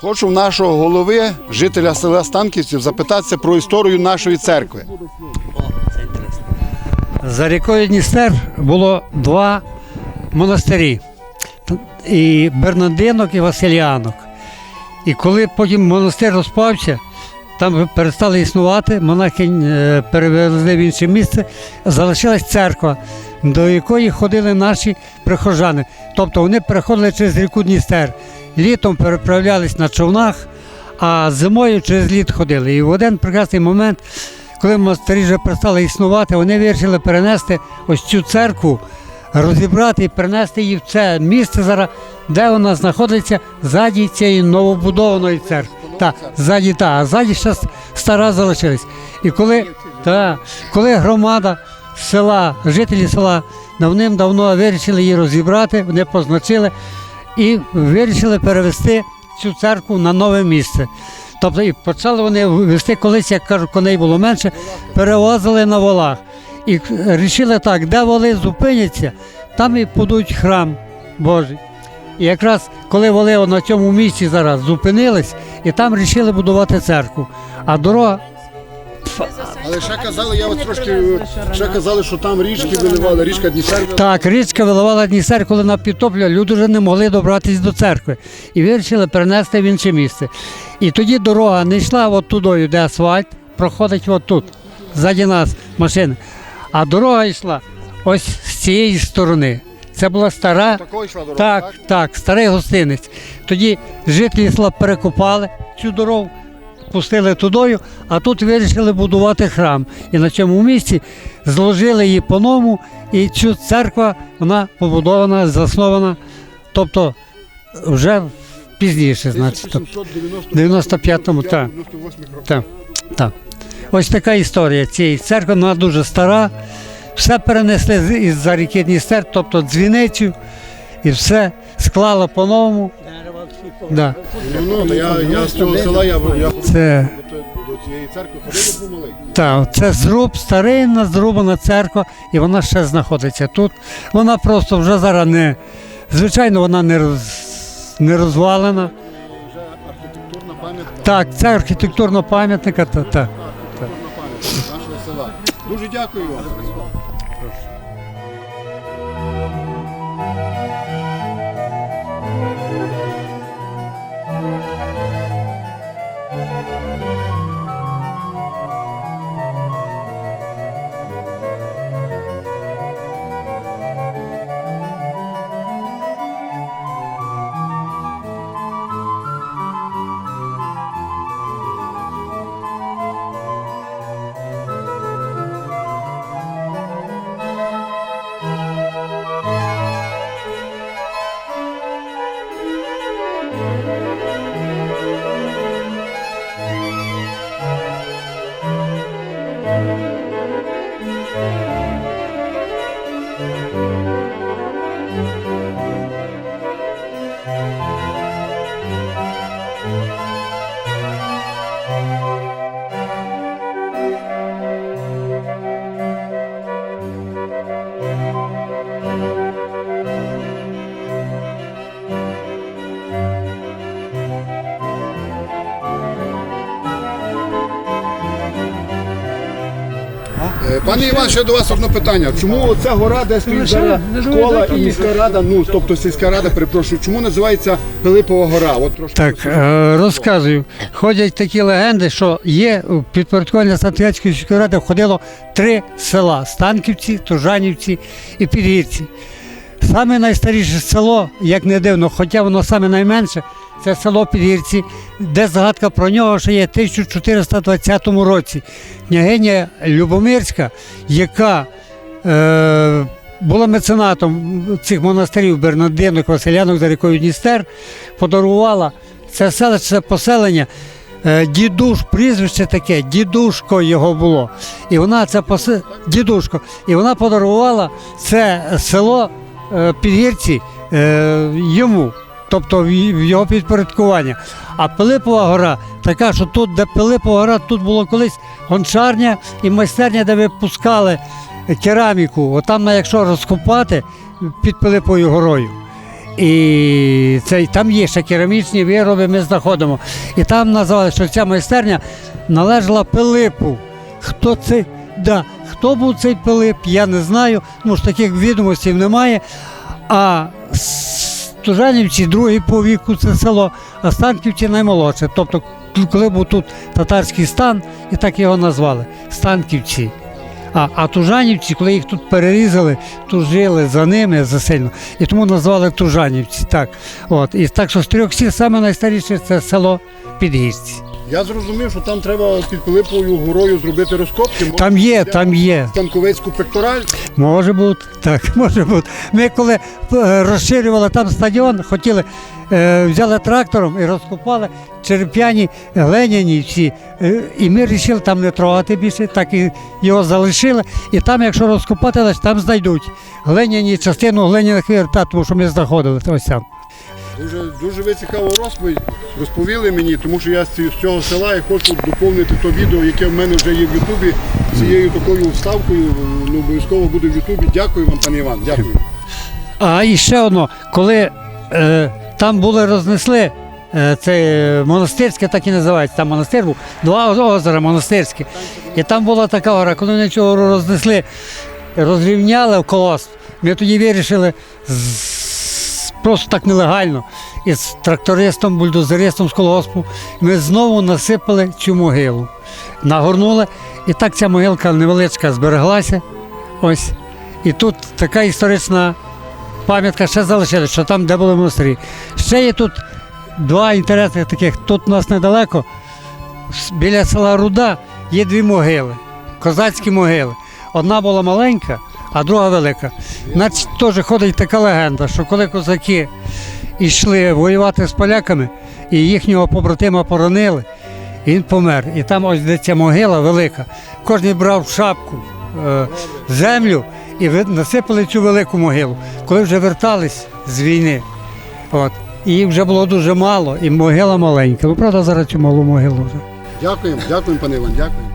Хочу в нашого голови, жителя села Станківців, запитатися про історію нашої церкви. За рікою Дністер було два монастирі. І Бернандинок, і Василіанок. І коли потім монастир розпався, там перестали існувати, монахинь е, перевезли в інше місце, залишилась церква, до якої ходили наші прихожани. Тобто вони переходили через ріку Дністер. Літом переправлялись на човнах, а зимою через лід ходили. І в один прекрасний момент, коли монастирі вже перестали існувати, вони вирішили перенести ось цю церкву, розібрати і перенести її в це місце зараз, де вона знаходиться ззаді цієї новобудованої церкви. Так, ззаді та, а ззаді ще стара залишилась. І коли, та, коли громада села, жителі села давним-давно вирішили її розібрати, вони позначили і вирішили перевести цю церкву на нове місце. Тобто і почали вони вести колись, як кажуть, коней було менше, перевозили на волах. І вирішили так, де воли зупиняться, там і будуть храм Божий. І якраз коли воли на цьому місці зараз зупинились, і там вирішили будувати церкву. А дорога Але ще казали, я от трошки ще казали, що там річки виливали, річка Дністер. Так, річка виливала Дністер, коли на підтоплювала, люди вже не могли добратися до церкви і вирішили перенести в інше місце. І тоді дорога не йшла от тудою, де асфальт, проходить от тут, ззаді нас машини. А дорога йшла ось з цієї сторони. Це була стара, йшла дорога, так, так? так, старий гостинець. Тоді жителі села перекопали цю дорогу, пустили тудою, а тут вирішили будувати храм. І на цьому місці зложили її по-новому, і цю церква вона побудована, заснована, тобто вже пізніше, значить. тобто, 95-му, так. Так, так. Ось така історія цієї церкви, вона дуже стара. Все перенесли із-за ріки Дністер, тобто дзвіницю, і все склало по-новому. Да. Ну, ну, я, я з цього села, я, я Це, до, цієї церкви ходив, був малий. та, це зруб, старинна зрубана церква, і вона ще знаходиться тут. Вона просто вже зараз не. Звичайно, вона не, роз, не розвалена. Вже архітектурна пам'ятка. Так, це архітектурна пам'ятника. Та, та. Архітектурна пам'ятка нашого села. Дуже дякую вам. Пане Іван, ще до вас одне питання. Чому оця гора, де стоїть зараз школа і міська рада, ну тобто сільська рада, перепрошую, чому називається Пилипова гора? От трошки Так, е, розказую. Ходять такі легенди, що є у підпорядкування Сантвятської сільської ради входило три села: Станківці, Тужанівці і Підгірці. Саме найстаріше село, як не дивно, хоча воно саме найменше, це село Підгірці, де згадка про нього ще є в 1420 році. Княгиня Любомирська, яка е, була меценатом цих монастирів Бернардинок, Василянок за рікою Дністер, подарувала це селище, поселення. е, Дідуш, прізвище таке, дідушко його було. І вона це посе... дідушко. І вона подарувала це село е, Підгірці е, йому, тобто в його підпорядкування. А Пилипова гора така, що тут, де Пилипова гора, тут було колись гончарня і майстерня, де випускали кераміку. Отам, якщо розкопати під Пилиповою горою. І це, там є ще керамічні вироби, ми знаходимо. І там назвали, що ця майстерня належала Пилипу. Хто це? Да. Хто був цей Пилип, я не знаю. Ну ж таких відомостей немає. А Стужанівці, другий по віку це село, а Станківці наймолодше. Тобто, коли був тут татарський стан, і так його назвали Станківці. А, а Тужанівці, коли їх тут перерізали, тужили за ними засильно. І тому назвали Тужанівці. Так. От. І так що з трьох сіл саме найстаріше це село Підгірці. Я зрозумів, що там треба під Пилиповою горою зробити розкопки. Може, Там є, там є. Станковецьку пектораль. Може бути, так, може бути. Ми коли е, розширювали там стадіон, хотіли, е, взяли трактором і розкопали череп'яні глиняні всі. Е, і ми вирішили там не трогати більше, так і його залишили. І там, якщо розкопати, там знайдуть глиняні частину глиняних тому що ми знаходили ось там. Дуже, дуже ви цікаву розповідь розповіли мені, тому що я з цього села і хочу доповнити то відео, яке в мене вже є в Ютубі, цією такою вставкою. Ну, обов'язково буде в Ютубі. Дякую вам, пане Іван. Дякую. А і ще одно, коли е, там були рознесли. е, Це монастирське, так і називається. Там монастир був, два озера монастирські. І там була така гора, коли вони цього рознесли, розрівняли в колос. Ми тоді вирішили з- просто так нелегально. Із трактористом, бульдозеристом з колгоспу. Ми знову насипали цю могилу. Нагорнули. І так ця могилка невеличка збереглася. Ось. І тут така історична пам'ятка ще залишилась, що там, де були монастирі. Ще є тут два інтересних таких. Тут у нас недалеко, біля села Руда, є дві могили, козацькі могили. Одна була маленька, а друга велика. Значить, теж ходить така легенда, що коли козаки йшли воювати з поляками і їхнього побратима поранили, він помер. І там ось де ця могила велика. Кожен брав шапку е, землю і насипали цю велику могилу. Коли вже вертались з війни, от, і їх вже було дуже мало, і могила маленька. Ну, правда, зараз цю малу могилу вже. Дякуємо, дякуємо, пане Іван, дякую.